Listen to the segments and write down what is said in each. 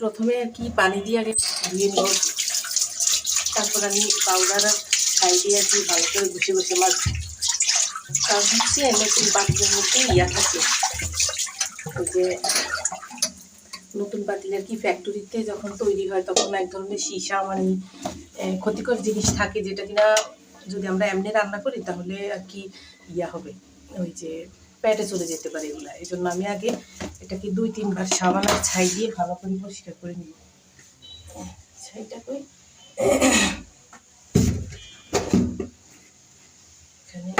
প্রথমে আর কি পানি দিয়ে আগে ধুয়ে নেব। তারপর আমি পাউডার আর ছাই দিয়ে আর কি ভালো করে ঘষে ঘষে মাছ কারণ হচ্ছে নতুন পাতিলের মধ্যে ইয়া থাকে ওই যে নতুন পাতিল আর কি ফ্যাক্টরিতে যখন তৈরি হয় তখন এক ধরনের সীসা মানে ক্ষতিকর জিনিস থাকে যেটা কিনা যদি আমরা এমনি রান্না করি তাহলে আর কি ইয়া হবে। ওই যে পেটে চলে যেতে পারে এগুলা। এই জন্য আমি আগে এটাকে দুই তিনবার সাবান আর ছাই দিয়ে ভালো করে পরিষ্কার করে নিব। ছাইটা কই? এখানে।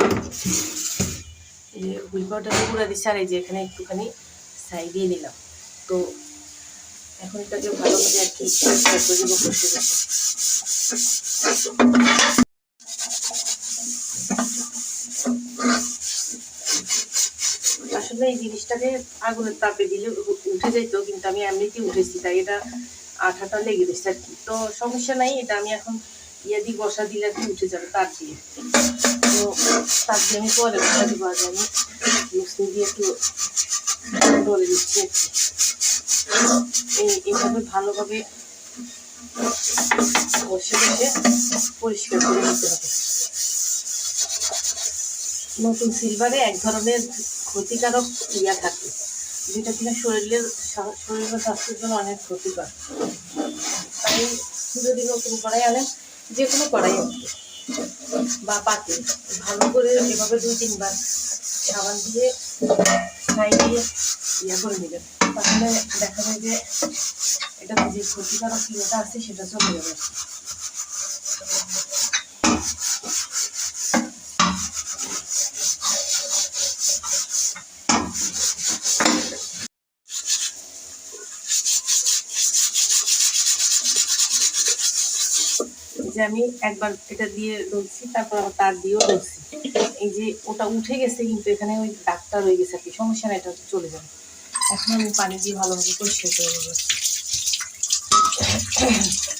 হুইল পাউডারটা গুঁড়া দিচ্ছে আর এই যে এখানে একটুখানি ছাই দিয়ে নিলাম। তো এখন এটাকে ভালোভাবে আর কি পরিষ্কার করে দিব আসলে এই জিনিসটাকে আগুনের তাপে দিলে উঠে যেত কিন্তু আমি এমনিতেই উঠেছি, তাই এটা আঠাটা লেগে গেছে আর কি। তো সমস্যা নাই, এটা আমি এখন ইয়ে দিয়ে বসা দিলে আর কি উঠে যাবে, তার দিয়ে। তো তার দিয়ে আমি পরে বসা দিব আগে আমি মুসলিম দিয়ে একটু ডলে দিচ্ছি। এই, এইভাবে ভালোভাবে বসে বসে পরিষ্কার করে নিতে হবে। নতুন সিলভারে এক ধরনের ক্ষতিকারক ইয়া থাকে, যেটা কিনা শরীরের শরীর ও স্বাস্থ্যের জন্য অনেক ক্ষতিকর। তাই যদি নতুন কড়াই আনেন যে কোনো কড়াই বা পাতে, ভালো করে এভাবে দুই তিনবার সাবান দিয়ে ছাই দিয়ে ইয়া করে নেবেন। তাহলে দেখা যায় যে এটা যে ক্ষতিকারক ইয়েটা আছে, সেটা চলে যাবে। যে আমি একবার এটা দিয়ে ডলছি তারপর আবার তার দিয়েও ডলছি এই যে ওটা উঠে গেছে কিন্তু এখানে ওই দাগটা রয়ে গেছে আর কি। সমস্যা না এটা চলে যাবে। এখন আমি পানি দিয়ে ভালোভাবে পরিষ্কার করে নেব।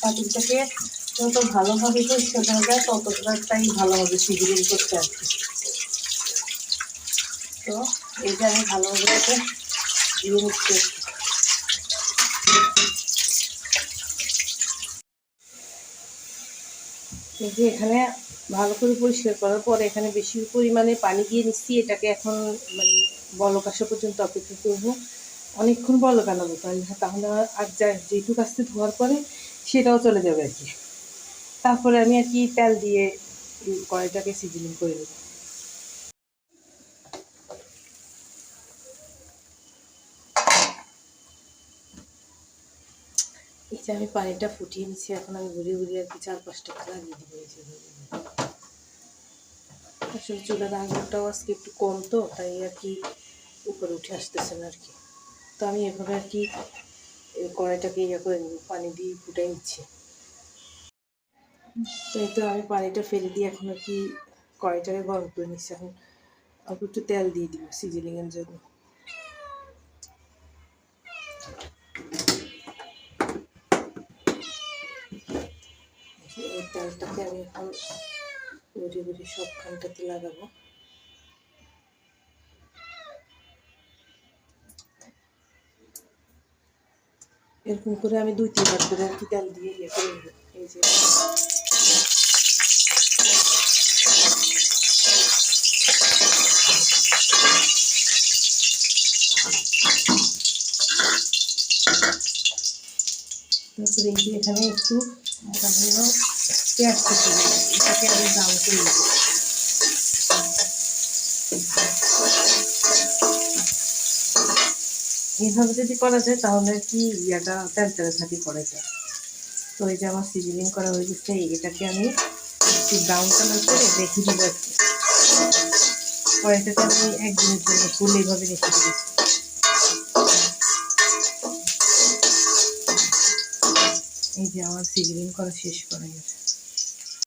পাতিলটাকে যত ভালোভাবে পরিষ্কার করা যায়, ততটাই ভালোভাবে সিজিলিং করতে আর কি। তো এই যে আমি ভালোভাবে দিয়ে নিচ্ছি এই যে এখানে ভালো করে পরিষ্কার করার পর এখানে বেশি পরিমাণে পানি দিয়ে নিচ্ছি। এটাকে এখন মানে বলক আসা পর্যন্ত অপেক্ষা করব। অনেকক্ষণ বলক আনাবো, তাহলে আর যা যেটুকু আসতে ধোয়ার পরে সেটাও চলে যাবে আর কি। তারপরে আমি আর কি তেল দিয়ে কড়াইটাকে সিজনিং করে নেব। এই যে আমি পানিটা ফুটিয়ে নিচ্ছি, এখন আমি ঘুরিয়ে ঘুরিয়ে আর কি চার পাঁচটা লাগিয়ে দিব, এই আসলে চুলার আঙুলটাও আজকে একটু কম তো, তাই আর কি উপরে উঠে আসতেছে না আর কি। তো আমি এভাবে আর কি কড়াইটাকে ইয়ে করে নিব, পানি দিয়ে ফুটাই নিচ্ছি। তো এই তো আমি পানিটা ফেলে দিয়ে এখন আর কি কড়াইটাকে গরম করে নিচ্ছি। এখন অল্প একটু তেল দিয়ে দিব সিজিলিংয়ের জন্য। এই তেলটাকে আমি এখন ঘুরে ঘুরে সবখানটাতে লাগাবো। এরকম করে আমি দুই তিনবার করে আর কি তেল দিয়ে ইয়ে করে এই যে তারপরে এই যে এখানে একটু সামান্য পেঁয়াজ কুচি আমি ব্রাউন করে নেব এইভাবে যদি করা যায়, তাহলে কি ইয়াটা তেলতেলে থাকি করা যায়। তো এই যে আমার সিজনিং করা হয়ে গেছে, এটাকে আমি একটু ব্রাউন কালার করে রেখে দিব কি। কড়াইটাকে আমি একদিনের জন্য ফুল এইভাবে রেখে দিব। এই যে আমার সিজনিং করা শেষ করা গেছে।